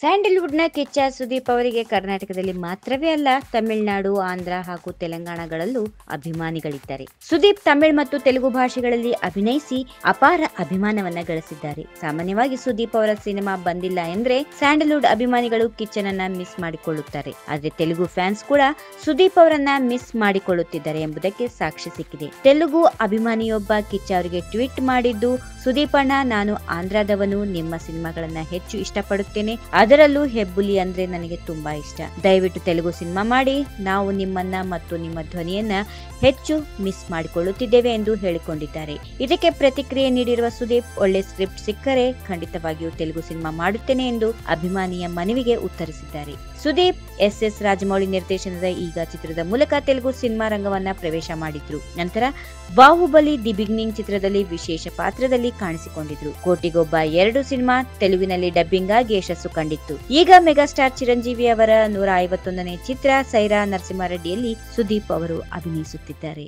ಸ್ಯಾಂಡಲ್ವುಡ್ನ ಕಿಚ್ಚ ಸುದೀಪ್ ಅವರಿಗೆ ಕರ್ನಾಟಕದಲ್ಲಿ ಮಾತ್ರವೇ ಅಲ್ಲ, ತಮಿಳುನಾಡು, ಆಂಧ್ರ ಹಾಗೂ ತೆಲಂಗಾಣಗಳಲ್ಲೂ ಅಭಿಮಾನಿಗಳಿದ್ದಾರೆ. ಸುದೀಪ್ ತಮಿಳ್ ಮತ್ತು ತೆಲುಗು ಭಾಷೆಗಳಲ್ಲಿ ಅಭಿನಯಿಸಿ ಅಪಾರ ಅಭಿಮಾನವನ್ನ ಗಳಿಸಿದ್ದಾರೆ. ಸಾಮಾನ್ಯವಾಗಿ ಸುದೀಪ್ ಅವರ ಸಿನಿಮಾ ಬಂದಿಲ್ಲ ಎಂದ್ರೆ ಸ್ಯಾಂಡಲ್ವುಡ್ ಅಭಿಮಾನಿಗಳು ಕಿಚ್ಚನನ್ನ ಮಿಸ್ ಮಾಡಿಕೊಳ್ಳುತ್ತಾರೆ. ಆದ್ರೆ ತೆಲುಗು ಫ್ಯಾನ್ಸ್ ಕೂಡ ಸುದೀಪ್ ಅವರನ್ನ ಮಿಸ್ ಮಾಡಿಕೊಳ್ಳುತ್ತಿದ್ದಾರೆ ಎಂಬುದಕ್ಕೆ ಸಾಕ್ಷಿ ಸಿಕ್ಕಿದೆ. ತೆಲುಗು ಅಭಿಮಾನಿಯೊಬ್ಬ ಕಿಚ್ಚ ಅವರಿಗೆ ಟ್ವೀಟ್ ಮಾಡಿದ್ದು ಸುದೀಪ್ ಅಣ್ಣ, ನಾನು ಆಂಧ್ರದವನು, ನಿಮ್ಮ ಸಿನಿಮಾಗಳನ್ನ ಹೆಚ್ಚು ಇಷ್ಟಪಡುತ್ತೇನೆ. ಅದರಲ್ಲೂ ಹೆಬ್ಬುಲಿ ಅಂದ್ರೆ ನನಗೆ ತುಂಬಾ ಇಷ್ಟ. ದಯವಿಟ್ಟು ತೆಲುಗು ಸಿನಿಮಾ ಮಾಡಿ. ನಾವು ನಿಮ್ಮನ್ನ ಮತ್ತು ನಿಮ್ಮ ಧ್ವನಿಯನ್ನ ಹೆಚ್ಚು ಮಿಸ್ ಮಾಡಿಕೊಳ್ಳುತ್ತಿದ್ದೇವೆ ಎಂದು ಹೇಳಿಕೊಂಡಿದ್ದಾರೆ. ಇದಕ್ಕೆ ಪ್ರತಿಕ್ರಿಯೆ ನೀಡಿರುವ ಸುದೀಪ್, ಒಳ್ಳೆ ಸ್ಕ್ರಿಪ್ಟ್ ಸಿಕ್ಕರೆ ಖಂಡಿತವಾಗಿಯೂ ತೆಲುಗು ಸಿನಿಮಾ ಮಾಡುತ್ತೇನೆ ಎಂದು ಅಭಿಮಾನಿಯ ಮನವಿಗೆ ಉತ್ತರಿಸಿದ್ದಾರೆ. ಸುದೀಪ್ ಎಸ್ ಎಸ್ ರಾಜಮೌಳಿ ನಿರ್ದೇಶನದ ಈಗ ಚಿತ್ರದ ಮೂಲಕ ತೆಲುಗು ಸಿನಿಮಾ ರಂಗವನ್ನ ಪ್ರವೇಶ ಮಾಡಿದ್ರು. ನಂತರ ಬಾಹುಬಲಿ ದಿ ಬಿಗ್ನಿಂಗ್ ಚಿತ್ರದಲ್ಲಿ ವಿಶೇಷ ಪಾತ್ರದಲ್ಲಿ ಕಾಣಿಸಿಕೊಂಡಿದ್ರು. ಕೋಟಿಗೊಬ್ಬ ಎರಡು ಸಿನಿಮಾ ತೆಲುಗಿನಲ್ಲಿ ಡಬ್ಬಿಂಗ್ ಆಗಿ ಯಶಸ್ಸು ಕಂಡಿತ್ತು. ಈಗ ಮೆಗಾಸ್ಟಾರ್ ಚಿರಂಜೀವಿ ಅವರ ನೂರ ಐವತ್ತೊಂದನೇ ಚಿತ್ರ ಸೈರಾ ನರಸಿಂಹಾರೆಡ್ಡಿಯಲ್ಲಿ ಸುದೀಪ್ ಅವರು ಅಭಿನಯಿಸುತ್ತಿದ್ದಾರೆ.